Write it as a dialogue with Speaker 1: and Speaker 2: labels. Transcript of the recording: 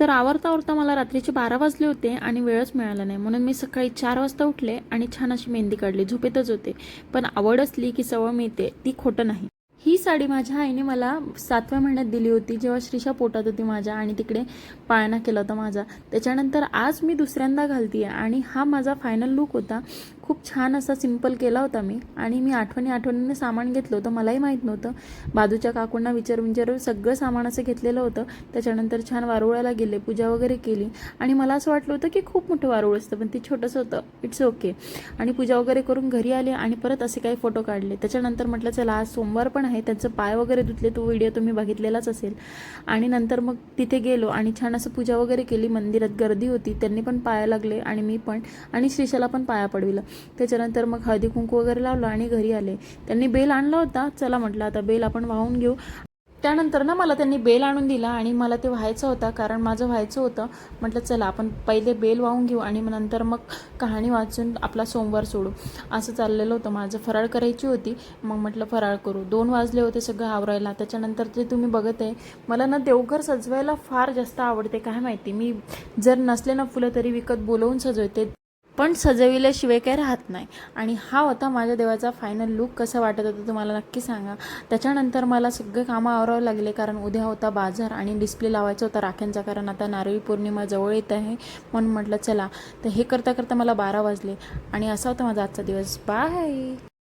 Speaker 1: तर आवरता आवरता मला रात्रीचे बारा वाजले होते आणि वेळच मिळाला नाही. म्हणून मी सकाळी चार वाजता उठले आणि छान अशी मेहंदी काढली. झोपेतच होते. पण आवड असली की सवय मिळते ती खोटं नाही. ही साडी माझ्या आईने मला सातव्या महिन्यात दिली होती जेव्हा श्रीषा पोटात होती माझ्या आणि तिकडे पाळणा केला होता माझा. त्याच्यानंतर आज मी दुसऱ्यांदा घालते आणि हा माझा फायनल लुक होता. खूप छान असा सिंपल केला होता मी. आणि मी आठवणी आठवणीने सामान घेतलं होतं. मलाही माहीत नव्हतं. बाजूच्या काकूंना विचार विचारून सगळं सामान असं घेतलेलं होतं. त्याच्यानंतर छान वारुळाला गेले पूजा वगैरे केली. आणि मला असं वाटलं होतं की खूप मोठं वारुळ असतं पण ते छोटंसं होतं. इट्स ओके आणि पूजा वगैरे करून घरी आले आणि परत असे काही फोटो काढले. त्याच्यानंतर म्हटलं चला आज सोमवार पण आहे. त्यांचं पाय वगैरे धुतले. तो व्हिडिओ तुम्ही बघितलेलाच असेल. आणि नंतर मग तिथे गेलो आणि छान असं पूजा वगैरे केली. मंदिरात गर्दी होती. त्यांनी पण पाया लागले आणि मी पण. आणि श्रीशाला पण पाया पडविलं. त्याच्यानंतर मग हळदी कुंकू वगैरे लावलं आणि घरी आले. त्यांनी बेल आणला होता. चला म्हटलं आता बेल आपण वाहून घेऊ. त्यानंतर ना मला त्यांनी बेल आणून दिला आणि मला ते व्हायचं होतं कारण माझं व्हायचं होतं. म्हटलं चला आपण पहिले बेल वाहून घेऊ आणि मग नंतर मग कहाणी वाचून आपला सोमवार सोडू. असं चाललेलं होतं. माझं फराळ करायची होती. मग म्हटलं फराळ करू. दोन वाजले होते सगळं आवरायला. त्याच्यानंतर ते तुम्ही बघत आहे मला ना देवघर सजवायला फार जास्त आवडते. काय माहिती? मी जर नसले ना फुलं तरी विकत बोलवून सजवते. पण सजविल्याशिवाय काही राहत नाही. आणि हा होता माझ्या देवाचा फायनल लुक कसं वाटत होतं तुम्हाला नक्की सांगा. त्याच्यानंतर मला सगळे कामं आवरावं लागले कारण उद्या होता बाजार आणि डिस्प्ले लावायचा होता राख्यांचा कारण आता नारळी पौर्णिमा जवळ येत आहे म्हणून म्हटलं चला. तर हे करता करता मला बारा वाजले आणि असा होता माझा आजचा दिवस. बाय